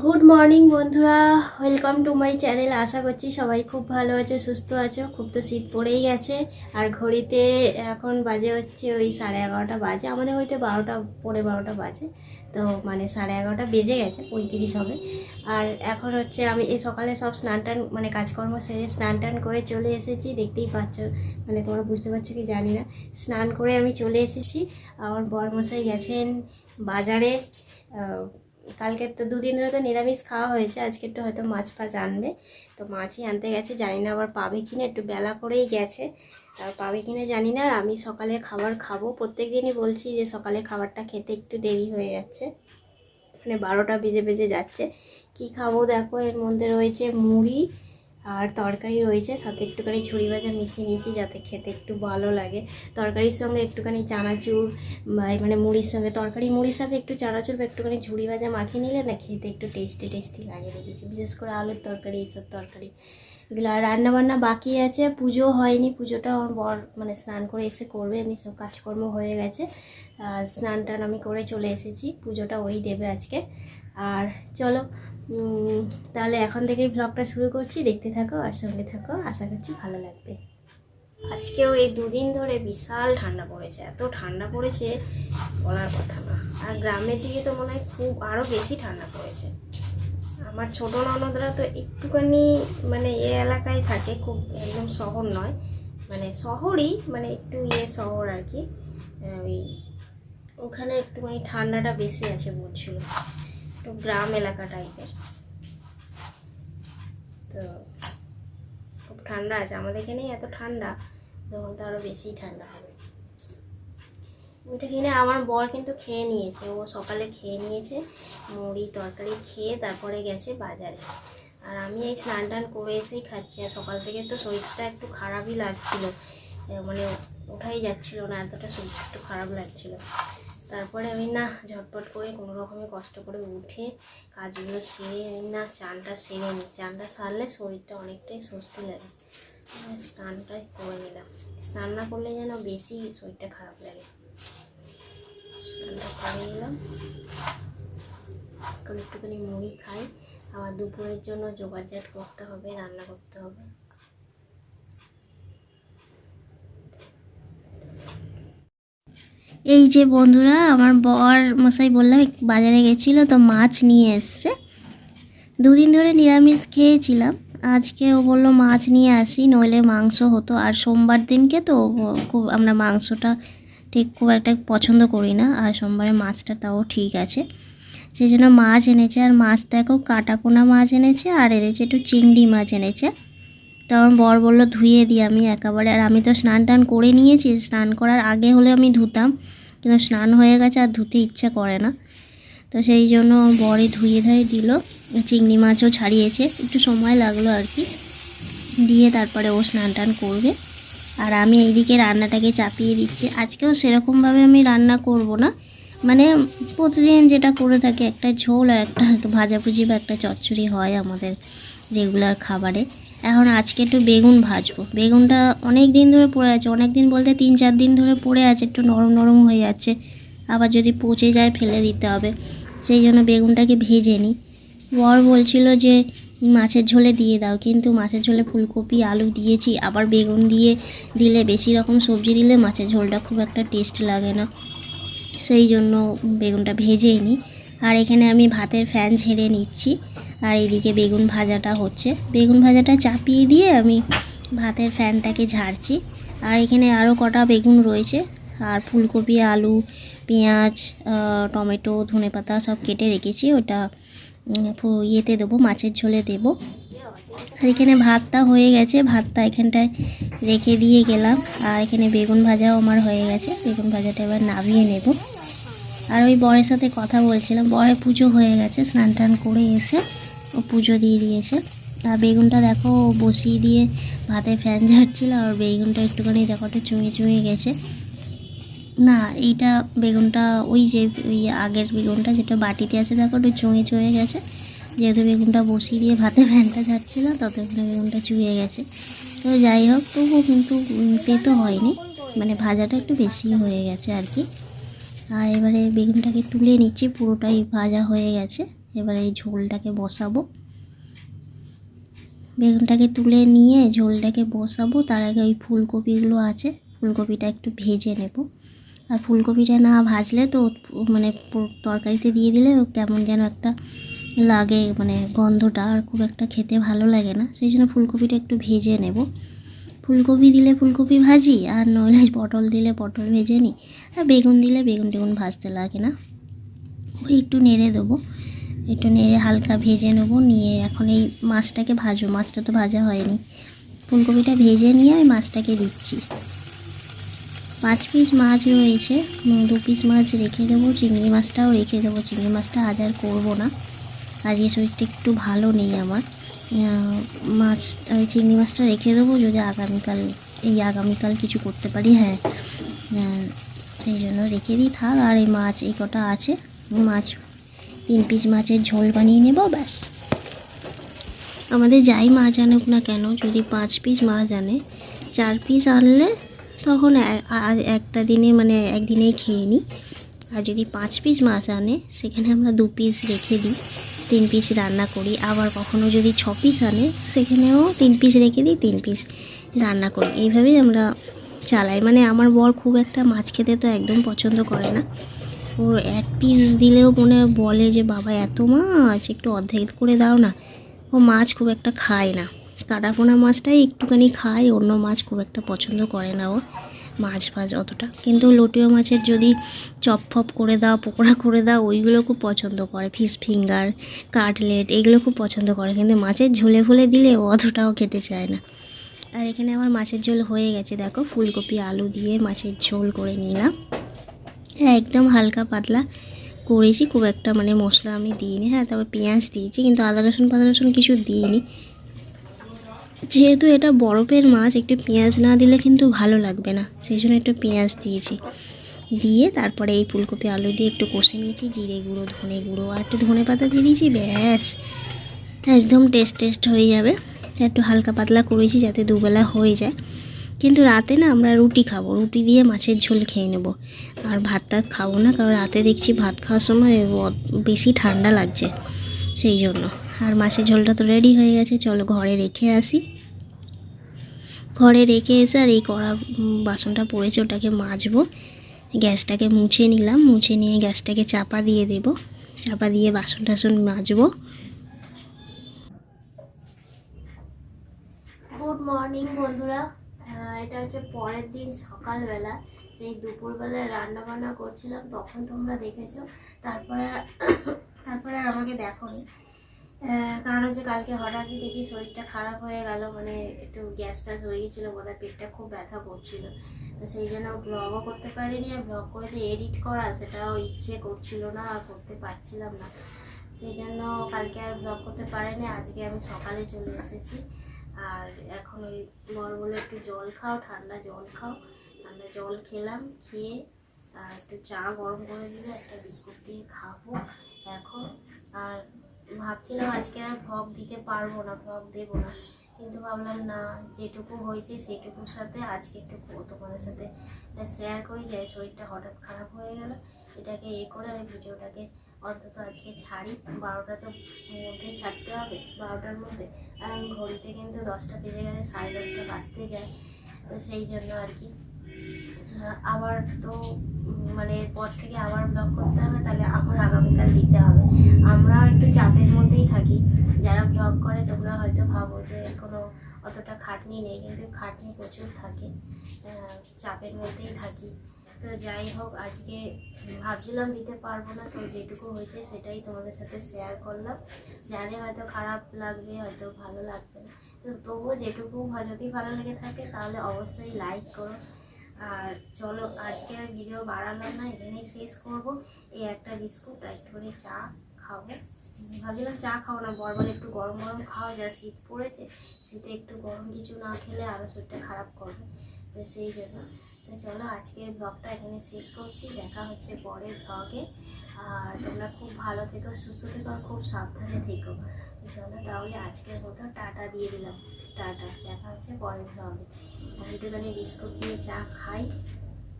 Good morning বন্ধুরা। Welcome to my channel আশা করছি সবাই খুব ভালো আছে, সুস্থ আছো। খুব তো শীত পড়েই গেছে। আর ঘড়িতে এখন বাজে হচ্ছে ওই সাড়ে এগারোটা বাজে। আমাদের হয়তো বারোটা, পৌনে বারোটা বাজে। তো মানে সাড়ে এগারোটা বেজে গেছে, পঁয়ত্রিশ হবে। আর এখন হচ্ছে আমি এই সকালে সব স্নান টান মানে কাজকর্ম সেরে স্নান টান করে চলে এসেছি। দেখতেই পাচ্ছ মানে তোমরা বুঝতে পারছ কি জানি না। স্নান করে আমি চলে এসেছি। আমার বরমশাই গেছেন বাজারে। কালকে তো দুদিন ধরে তো নিরামিষ খাওয়া হয়েছে, আজকে একটু হয়তো মাছ ফাছ আনবে। তো মাছই আনতে গেছে, জানি না আবার পাবে কিনা, একটু বেলা করেই গেছে। আর পাবে কিনা জানি না আমি সকালে খাবার খাব। প্রত্যেক দিনই বলছি যে সকালে খাবারটা খেতে একটু দেরি হয়ে যাচ্ছে। মানে বারোটা বেজে বেজে যাচ্ছে। কি খাব দেখো, এর মধ্যে রয়েছে মুড়ি আর তরকারি রয়েছে, সাথে একটুখানি ছুরি ভাজা মিশিয়ে নিয়েছি যাতে খেতে একটু ভালো লাগে। তরকারির সঙ্গে একটুখানি চানাচুর মানে মুড়ির সঙ্গে, তরকারি মুড়ির সাথে একটু চানাচুর বা একটুখানি ঝুড়ি ভাজা মাখিয়ে নিলে না খেতে একটু টেস্টি টেস্টি লাগে দেখেছি। বিশেষ করে আলুর তরকারি এইসব তরকারি। এগুলো আর রান্নাবান্না বাকি আছে পুজো হয়নি, পুজোটা আমার বর মানে স্নান করে এসে করবে, এমনি সব কাজকর্ম হয়ে গেছে। স্নান টান আমি করে চলে এসেছি, পুজোটা ওই দেবে আজকে। আর চলো তাহলে এখন থেকেই ব্লগটা শুরু করছি। দেখতে থাকো আর সঙ্গে থাকো, আশা করছি ভালো লাগবে। আজকেও এই দুদিন ধরে বিশাল ঠান্ডা পড়েছে, এত ঠান্ডা পড়েছে বলার কথা না। আর গ্রামের দিকে তো মনে হয় খুব আরও বেশি ঠান্ডা পড়েছে। আমার ছোট ননদরা তো একটুখানি মানে এ এলাকায় থাকে, খুব একদম শহর নয়। মানে শহরই মানে একটু ইয়ে শহর আর কি। ওই ওখানে একটুখানি ঠান্ডাটা বেশি আছে বলছিল। একটু গ্রাম এলাকা টাইপের তো খুব ঠান্ডা আছে। আমাদের এখানেই এত ঠান্ডা, তখন তো আরও বেশি ঠান্ডা হবে। ওইটা কিনে আমার বর কিন্তু খেয়ে নিয়েছে। ও সকালে খেয়ে নিয়েছে, মুড়ি, তরকারি খেয়ে তারপরে গেছে বাজারে। আর আমি এই স্নান টান করে এসেই খাচ্ছি। আর সকাল থেকে তো শরীরটা একটু খারাপই লাগছিল। মানে ওঠাই যাচ্ছিল না, এতটা শরীরটা একটু খারাপ লাগছিল। তারপরে আমি না ঝটপট করে কোনো রকমে কষ্ট করে উঠে কাজগুলো সেরে আমি না চানটা সেরে নিই। চানটা সারলে শরীরটা অনেকটাই স্বস্তি লাগে। স্নানটাই করে নিলাম। স্নান না করলে যেন বেশি শরীরটা খারাপ লাগে। স্নানটা করে নিলাম। একটুখানি মুড়ি খাই। আবার দুপুরের জন্য জোগাড়জাট করতে হবে, রান্না করতে হবে। এই যে বন্ধুরা, আমার বর মশাই বললাম বাজারে গেছিল, তো মাছ নিয়ে এসছে। দুদিন ধরে নিরামিষ খেয়েছিলাম। আজকে ও বলল, মাছ নিয়ে আসি, নইলে মাংস হতো। আর সোমবার দিনকে তো খুব, আমরা মাংসটা ঠিক খুব একটা পছন্দ করি না, আর সোমবারে মাছটা তাও ঠিক আছে। সেই জন্য মাছ এনেছে, আর মাছ দেখো কাটা পোনা মাছ এনেছে, আর এনেছে একটু চিংড়ি মাছ এনেছে। তো আমার বর বলল, ধুয়ে দিই আমি একেবারে। আর আমি তো স্নান টান করে নিয়েছি, স্নান করার আগে হলে আমি ধুতাম, কিন্তু স্নান হয়ে গেছে আর ধুতে ইচ্ছা করে না। তো সেই জন্য বরই ধুয়ে ধুয়ে দিল, চিংড়ি মাছও ছাড়িয়েছে, একটু সময় লাগল আর কি। দিয়ে তারপরে ও স্নান টান করবে। আর আমি এইদিকে রান্নাটাকে চাপিয়ে দিচ্ছি। আজকেও সেরকমভাবে আমি রান্না করব না। মানে প্রতিদিন যেটা করে থাকে, একটা ঝোল আর একটা ভাজাভুজি বা একটা চচ্চড়ি হয় আমাদের রেগুলার খাবারে। এখন আজকে একটু বেগুন ভাজবো। বেগুনটা অনেক দিন ধরে পড়ে আছে অনেক দিন বলতে তিন চার দিন ধরে পড়ে আছে, একটু নরম নরম হয়ে যাচ্ছে। আবার যদি পচে যায় ফেলে দিতে হবে। সেই জন্য বেগুনটাকে ভেজে নিই। বর বলছিল যে, মাছের ঝোলে দিয়ে দাও, কিন্তু মাছের ঝোলে ফুলকপি, আলু দিয়েছি, আবার বেগুন দিয়ে দিলে, বেশি রকম সবজি দিলে মাছের ঝোলটা খুব একটা টেস্ট লাগে না। সেই জন্য বেগুনটা ভেজেই নিই। আর এখানে আমি ভাতের ফ্যান ঝেড়ে নিচ্ছি। আর এদিকে বেগুন ভাজাটা হচ্ছে। বেগুন ভাজাটা চাপিয়ে দিয়ে আমি ভাতের ফ্যানটাকে ঝাড়ছি। আর এখানে আরও কটা বেগুন রয়েছে। আর ফুলকপি, আলু, পেঁয়াজ টমেটো ধনেপাতা সব কেটে রেখেছি। ওটা ইয়েতে দেবো, মাছের ঝোলে দেবো। আর এখানে ভাতটা হয়ে গেছে। ভাতটা এখানটায় রেখে দিয়ে গেলাম। আর এখানে বেগুন ভাজাও আমার হয়ে গেছে। বেগুন ভাজাটা এবার নামিয়ে নেব। আর ওই বরের সাথে কথা বলছিলাম। বরের পুজো হয়ে গেছে, স্নান টান করে এসে ও পুজো দিয়ে দিয়েছে। আর বেগুনটা দেখো বসিয়ে দিয়ে ভাতে ফ্যান ঝাড়ছিল, আর বেগুনটা একটুখানি দেখো একটু চুঁয়ে চুঁয়ে গেছে। না, এইটা বেগুনটা ওই যে ওই আগের বেগুনটা যেটা বাটিতে আছে, দেখো একটু চুঁয়ে চুঁয়ে গেছে। যেহেতু বেগুনটা বসিয়ে দিয়ে ভাতে ফ্যানটা যাচ্ছিল ততক্ষণে বেগুনটা চুয়ে গেছে। তো যাই হোক, তবুও কিন্তু তেতো হয়নি। মানে ভাজাটা একটু বেশি হয়ে গেছে আর কি। আর এবারে বেগুনটাকে তুলে নিচ্ছি, পুরোটাই ভাজা হয়ে গেছে। এবার এই ঝোলটাকে বসাবো। বেগুনটাকে তুলে নিয়ে ঝোলটাকে বসাবো। তার আগে ওই ফুলকপিগুলো আছে, ফুলকপিটা একটু ভেজে নেব। আর ফুলকপিটা না ভাজলে তো মানে তরকারিতে দিয়ে দিলে কেমন যেন একটা লাগে মানে গন্ধটা। আর খুব একটা খেতে ভালো লাগে না। সেই জন্য ফুলকপিটা একটু ভেজে নেব। ফুলকপি দিলে ফুলকপি ভাজি আর নইলে পটল দিলে পটল ভেজে নিই। আর বেগুন দিলে বেগুন টেগুন ভাজতে লাগে না। ওই একটু নেড়ে দেবো। একটু নেড়ে হালকা ভেজে নেব। নিয়ে এখন এই মাছটাকে ভাজবো। মাছটা তো ভাজা হয়নি। ফুলকপিটা ভেজে নিয়ে আমি মাছটাকে দিচ্ছি। পাঁচ পিস মাছ রয়েছে। দু পিস মাছ রেখে দেবো। চিংড়ি মাছটাও রেখে দেবো। চিংড়ি মাছটা আজ আর করব না। আজকে শরীরটা একটু ভালো নেই আমার। মাছ চিংড়ি মাছটা রেখে দেবো যদি আগামীকাল, এই আগামীকাল কিছু করতে পারি হ্যাঁ। সেই জন্য রেখে দিই, থাক। আর এই মাছ, এই কটা আছে, মাছ, তিন পিস মাছের ঝোল বানিয়ে নেব, ব্যাস। আমাদের যাই মাছ আনুক না কেন, যদি পাঁচ পিস মাছ আনে, চার পিস আনলে তখন একটা দিনে মানে একদিনেই খেয়ে নিই। আর যদি পাঁচ পিস মাছ আনে, সেখানে আমরা দু পিস রেখে দিই। তিন পিস রান্না করি। আবার কখনো যদি ছ পিস আনে, সেখানেও তিন পিস রেখে দিই, তিন পিস রান্না করি। এইভাবেই আমরা চালাই। মানে আমার বর খুব একটা মাছ খেতে তো একদম পছন্দ করে না। ওর এক পিস দিলেও মনে বলে যে, বাবা, এত মাছ, একটু অর্ধেক করে দাও না। ও মাছ খুব একটা খায় না। কাটাপোনা মাছটাই একটুখানি খায়, অন্য মাছ খুব একটা পছন্দ করে না ও। মাছ ফাছ অতটা। কিন্তু লটিও মাছের যদি চপ ফপ করে দাও, পকোড়া করে দাও, ওইগুলো খুব পছন্দ করে। ফিশ ফিঙ্গার, কাটলেট, এগুলো খুব পছন্দ করে। কিন্তু মাছের ঝোলে ফুলে দিলে অতটাও খেতে চায় না। আর এখানে আমার মাছের ঝোল হয়ে গেছে। দেখো, ফুলকপি, আলু দিয়ে মাছের ঝোল করে নিলাম। একদম হালকা পাতলা করেছি। খুব একটা মানে মশলা আমি দিইনি। হ্যাঁ তবে পেঁয়াজ দিয়েছি। কিন্তু আদা, রসুন ফাদা রসুন কিছু দিইনি। যেহেতু এটা বরফের মাছ, একটু পেঁয়াজ না দিলে কিন্তু ভালো লাগবে না। সেই জন্য একটু পেঁয়াজ দিয়েছি। দিয়ে তারপরে এই ফুলকপি আলু দিয়ে একটু কষে নিয়েছি, জিরে গুঁড়ো, ধনে গুঁড়ো আর একটু ধনে পাতা দিয়ে দিয়েছি, ব্যাস। একদম টেস্ট টেস্ট হয়ে যাবে। একটু হালকা পাতলা করেছি যাতে দুবেলা হয়ে যায়। কিন্তু রাতে না আমরা রুটি খাব। রুটি দিয়ে মাছের ঝোল খেয়ে নেব। আর ভাত টাত খাব না, কারণ রাতে দেখছি ভাত খাওয়ার সময় বেশি ঠান্ডা লাগছে। সেই জন্য। আর মাছের ঝোলটা তো রেডি হয়ে গেছে। চলো ঘরে রেখে আসি। ঘরে রেখে এসে আর এই কড়া বাসনটা পড়েছে ওটাকে মাজবো। গ্যাসটাকে মুছে নিলাম মুছে নিয়ে গ্যাসটাকে চাপা দিয়ে দেব। চাপা দিয়ে বাসন টাসন মাজবো। গুড মর্নিং বন্ধুরা। এটা হচ্ছে পরের দিন সকালবেলা। সেই দুপুরবেলায় রান্না বান্না করছিলাম তখন তোমরা দেখেছ। তারপরে তারপরে আর আমাকে আহ, কারণ হচ্ছে কালকে হঠাৎই দেখি শরীরটা খারাপ হয়ে গেল মানে একটু গ্যাস ফ্যাস হয়ে গেছিল বোধহয় পেটটা খুব ব্যথা করছিল। তো সেই জন্য ব্লগও করতে পারিনি, আর ব্লগ করে যে এডিট করা সেটাও ইচ্ছে করছিল না, আর করতে পারছিলাম না। সেই জন্য কালকে আর ব্লগ করতে পারিনি, আজকে আমি সকালে চলে এসেছি। আর এখন ওই বর বলে একটু জল খাও, ঠান্ডা জল খাও। ঠান্ডা জল খেলাম, খেয়ে, আর একটু চা গরম করে দিলে একটা বিস্কুট দিয়ে খাব এখন। আর ভাবছিলাম আজকে আর ভ্লগ দিতে পারব না ভ্লগ দেবো না। কিন্তু ভাবলাম, না, যেটুকু হয়েছে সেটুকুর সাথে আজকে একটু তোমাদের সাথে শেয়ার করি। যে শরীরটা হঠাৎ খারাপ হয়ে গেল। এটাকে এ করে আমি ভিডিওটাকে অন্তত আজকে ছাড়ি। বারোটা তো মধ্যে ছাড়তে হবে, বারোটার মধ্যে। আর ঘড়িতে কিন্তু দশটা বেজে গেলে সাড়ে দশটা বাজতে যায়। তো সেই জন্য আর কি। আবার তো মানে এরপর থেকে আবার ব্লগ করতে হবে, তাহলে আবার আগামীকাল দিতে হবে। আমরা একটু চাপের মধ্যেই থাকি। যারা ব্লগ করে, তোমরা হয়তো ভাবো যে কোনো অতটা খাটনি নেই, কিন্তু খাটনি প্রচুর থাকে। চাপের মধ্যেই থাকি। তো যাই হোক, আজকে ভাবছিলাম দিতে পারব না, তো যেটুকু হয়েছে সেটাই তোমাদের সাথে শেয়ার করলাম। জানি হয়তো খারাপ লাগবে, হয়তো ভালো লাগবে না। তো তবুও যেটুকু যদি ভালো লেগে থাকে, তাহলে অবশ্যই লাইক করো। আর চলো, আজকে আর ভিডিও বাড়ালাম না, এখানেই শেষ করব। এই একটা বিস্কুট আর একটুখানি চা খাব। ভাবছিলাম চা খাব না বরবার একটু গরম গরম খাওয়া যা শীত পড়েছে, শীতে একটু গরম কিছু না খেলে আরও শরীরটা খারাপ করবে, তো সেই জন্য। তো চলো, আজকের ব্লগটা এখানে শেষ করছি, দেখা হচ্ছে পরের ব্লগে। আর তোমরা খুব ভালো থেকো, সুস্থ থেকো আর খুব সাবধানে থেকো। চলো, তাহলে আজকের মতো টাটা দিয়ে দিলাম। টাটা দেখা হচ্ছে পরের ব্লগে একটুখানি বিস্কুট দিয়ে চা খাই।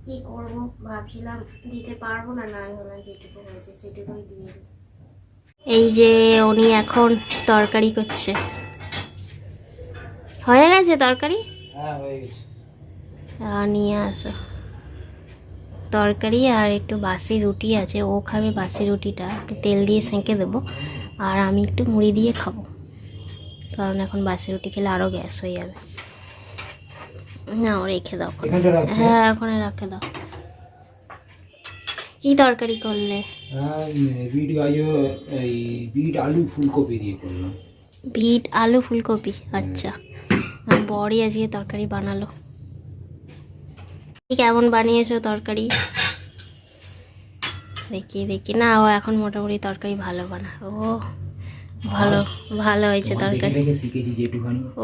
কী করব? ভাবছিলাম দিতে পারব না না হলে যেটুকু হয়েছে সেটুকুই দিয়ে দিই। এই যে উনি এখন তরকারি করছে। হয়ে গেছে তরকারি? হ্যাঁ হয়ে নিয়ে আসো। তরকারি আর একটু বাসি রুটি আছে। ও খাবে বাসি রুটিটা। একটু তেল দিয়ে সেঁকে দেবো। আর আমি একটু মুড়ি দিয়ে খাব। কারণ এখন বাসি রুটি খেলে আরও গ্যাস হয়ে যাবে। না ও রেখে দাও হ্যাঁ ওখানে রাখে দাও। কি তরকারি করলে? হ্যাঁ বিট গাজর এই বিট আলু ফুলকপি দিয়ে করলাম। বিট আলু ফুলকপি? আচ্ছা। বড়ই আজকে তরকারি বানালো। কেমন বানিয়েছো তরকারি? দেখি দেখি না ও এখন মোটামুটি তরকারি ভালো বানা ও। ভালো ভালো হয়েছে তরকারি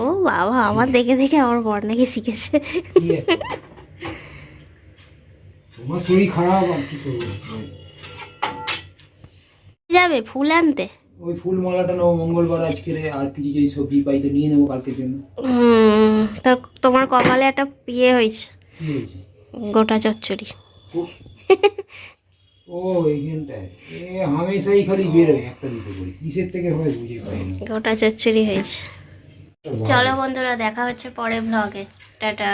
ও বাবা আমার দেখে দেখে আমার বর নাকি শিখেছে। তোমার শরীর খারাপ আর কি যাবে ফুল আনতে? ওই ফুল মালাটা নেব মঙ্গলবার আজকে আর কিছু যদি সবজি পাই তো নিয়ে নেব কালকের জন্য। হুম, তা তোমার কপালে একটা ইয়ে হয়েছে। গোটা চচ্চড়ি। ও এইখানটায় এ হামেশাই খালি একটা দুটো করে। কিসের থেকে হয় বুঝে পাই না। গোটা চচ্চড়ি হয়েছে। চলো বন্ধুরা, দেখা হচ্ছে পরে ব্লগে টাটা।